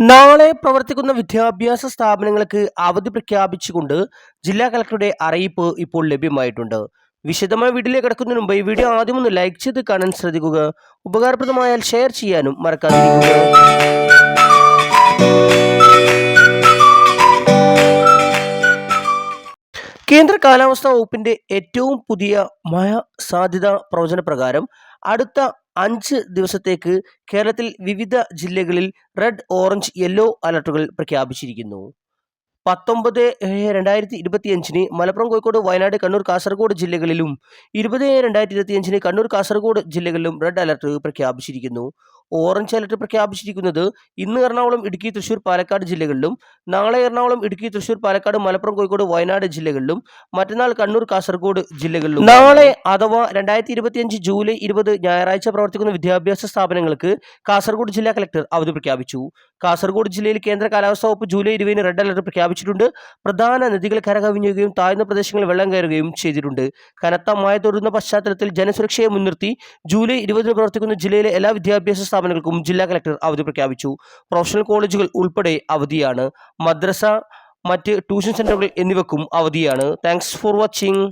നാളെ പ്രവർത്തിക്കുന്ന വിദ്യാഭ്യാസ സ്ഥാപനങ്ങൾക്ക് അവധി പ്രഖ്യാപിച്ചുകൊണ്ട് ജില്ലാ കളക്ടറുടെ അറിയിപ്പ് ഇപ്പോൾ ലഭ്യമായിട്ടുണ്ട്. വിശദമായ വീട്ടിലേക്ക് കിടക്കുന്നതിന് മുമ്പ് ഈ വീഡിയോ ആദ്യം ഒന്ന് ലൈക്ക് ചെയ്ത് കാണാൻ ശ്രദ്ധിക്കുക. ഉപകാരപ്രദമായാൽ ഷെയർ ചെയ്യാനും മറക്കാതിരിക്കുക. കേന്ദ്ര കാലാവസ്ഥാ വകുപ്പിന്റെ ഏറ്റവും പുതിയ മഴ സാധ്യതാ പ്രവചന പ്രകാരം അടുത്ത അഞ്ച് ദിവസത്തേക്ക് കേരളത്തിൽ വിവിധ ജില്ലകളിൽ റെഡ് ഓറഞ്ച് യെല്ലോ അലർട്ടുകൾ പ്രഖ്യാപിച്ചിരിക്കുന്നു. പത്തൊമ്പത് ഏഴ് രണ്ടായിരത്തി ഇരുപത്തിയഞ്ചിന് മലപ്പുറം കോഴിക്കോട് വയനാട് കണ്ണൂർ കാസർഗോഡ് ജില്ലകളിലും ഇരുപത് ഏഴ് രണ്ടായിരത്തി ഇരുപത്തിയഞ്ചിന് കണ്ണൂർ കാസർഗോഡ് ജില്ലകളിലും റെഡ് അലർട്ട് പ്രഖ്യാപിച്ചിരിക്കുന്നു. ഓറഞ്ച് അലർട്ട് പ്രഖ്യാപിച്ചിരിക്കുന്നത് ഇന്ന് എറണാകുളം ഇടുക്കി തൃശൂർ പാലക്കാട് ജില്ലകളിലും നാളെ എറണാകുളം ഇടുക്കി തൃശൂർ പാലക്കാട് മലപ്പുറം കോഴിക്കോട് വയനാട് ജില്ലകളിലും മറ്റന്നാൾ കണ്ണൂർ കാസർഗോഡ് ജില്ലകളിലും. നാളെ അഥവാ രണ്ടായിരത്തി ഇരുപത്തിയഞ്ച് ജൂലൈ ഇരുപത് ഞായറാഴ്ച പ്രവർത്തിക്കുന്ന വിദ്യാഭ്യാസ സ്ഥാപനങ്ങൾക്ക് കാസർഗോഡ് ജില്ലാ കളക്ടർ അവധി പ്രഖ്യാപിച്ചു. കാസർഗോഡ് ജില്ലയിൽ കേന്ദ്ര കാലാവസ്ഥാ വകുപ്പ് ജൂലൈ ഇരുപതിന് റെഡ് അലർട്ട് പ്രഖ്യാപിച്ചിട്ടുണ്ട്. പ്രധാന നദികൾ കരകവിഞ്ഞുകയും താഴ്ന്ന പ്രദേശങ്ങളിൽ വെള്ളം കയറുകയും ചെയ്തിട്ടുണ്ട്. കനത്ത മഴ തുടരുന്ന പശ്ചാത്തലത്തിൽ ജനസുരക്ഷയെ മുൻനിർത്തി ജൂലൈ ഇരുപതിന് പ്രവർത്തിക്കുന്ന ജില്ലയിലെ എല്ലാ വിദ്യാഭ്യാസ സ്ഥാപനങ്ങൾക്കും ജില്ലാ കലക്ടർ അവധി പ്രഖ്യാപിച്ചു. പ്രൊഫഷണൽ കോളേജുകൾ ഉൾപ്പെടെ അവധിയാണ്. മദ്രസ മറ്റ് ട്യൂഷൻ സെന്ററുകൾ എന്നിവക്കും അവധിയാണ്. Thanks for watching.